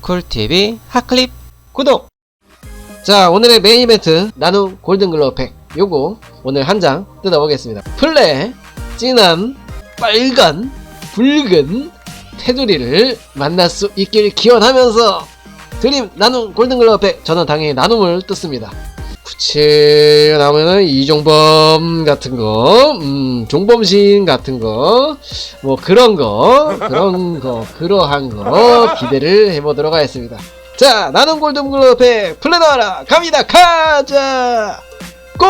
쿨TV 핫클립 구독! 자, 오늘의 메인 이벤트, 나눔 골든글로우 팩. 요거, 오늘 한 장 뜯어보겠습니다. 플레, 진한, 빨간, 붉은 테두리를 만날 수 있길 기원하면서 드림 나눔 골든글로우 팩. 저는 당연히 나눔을 뜯습니다. 구칠 나오면은 이종범 같은 거, 음, 종범신 같은 거, 뭐 그런 거, 그런 거, 그러한 거 기대를 해보도록 하겠습니다. 자, 나는 골든글러브에 플레 나와라 갑니다. 가자. 고!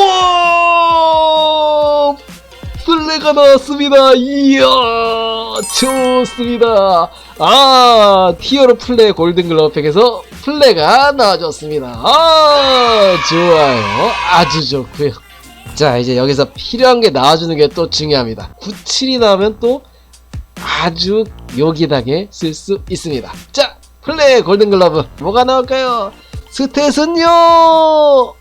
우와! 플레가 나왔습니다. 이야, 좋습니다. 아, 티어로 플레 골든글러브에서 플레가 나와줬습니다. 아, 좋아요. 아주 좋고요. 자, 이제 여기서 필요한 게 나와주는 게 또 중요합니다. 97이 나오면 또 아주 요기하게 쓸 수 있습니다. 자, 플레이 골든글러브 뭐가 나올까요? 스탯은요.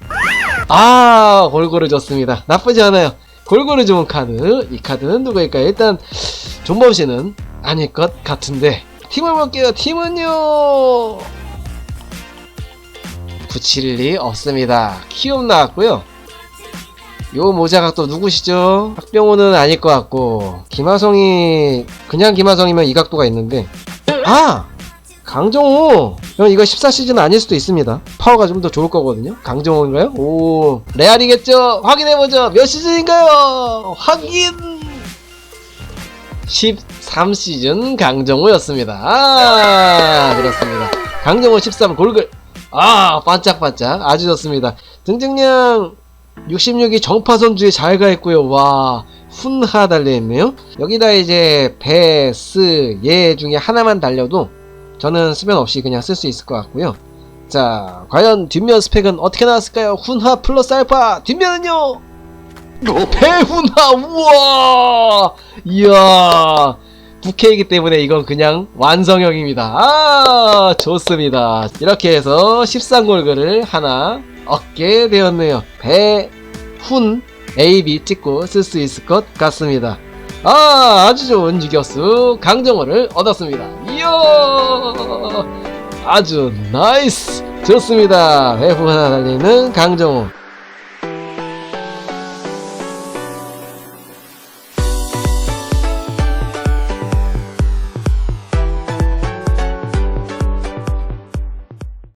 아, 골고루 좋습니다. 나쁘지 않아요. 골고루 좋은 카드. 이 카드는 누구일까요? 일단 종범 씨는 아닐 것 같은데 팀을 볼게요. 팀은요. 971이 없습니다. 키움 나왔고요. 요 모자가 또 누구시죠? 박병호는 아닐 것 같고 김하성이 그냥 김하성이면 이 각도가 있는데 아! 강정호! 형 이거 14시즌 아닐 수도 있습니다. 파워가 좀 더 좋을 거거든요. 강정호인가요? 오 레알이겠죠? 확인해보죠. 몇 시즌인가요? 확인! 13시즌 강정호였습니다. 아 그렇습니다. 강정호 13 골글 아 반짝반짝 아주 좋습니다. 등등량 66이 정파선주에 잘 가있고요. 와 훈하 달려있네요. 여기다 이제 배, 스, 예 중에 하나만 달려도 저는 수면 없이 그냥 쓸 수 있을 것 같고요. 자 과연 뒷면 스펙은 어떻게 나왔을까요? 훈하 플러스 알파 뒷면은요? 배훈하 우와 이야 부캐이기 때문에 이건 그냥 완성형입니다. 아 좋습니다. 이렇게 해서 13골글을 하나 얻게 되었네요. 배훈 AB 찍고 쓸 수 있을 것 같습니다. 아 아주 좋은 유격수 강정호를 얻었습니다. 이야 아주 나이스 좋습니다. 배훈 하나 달리는 강정호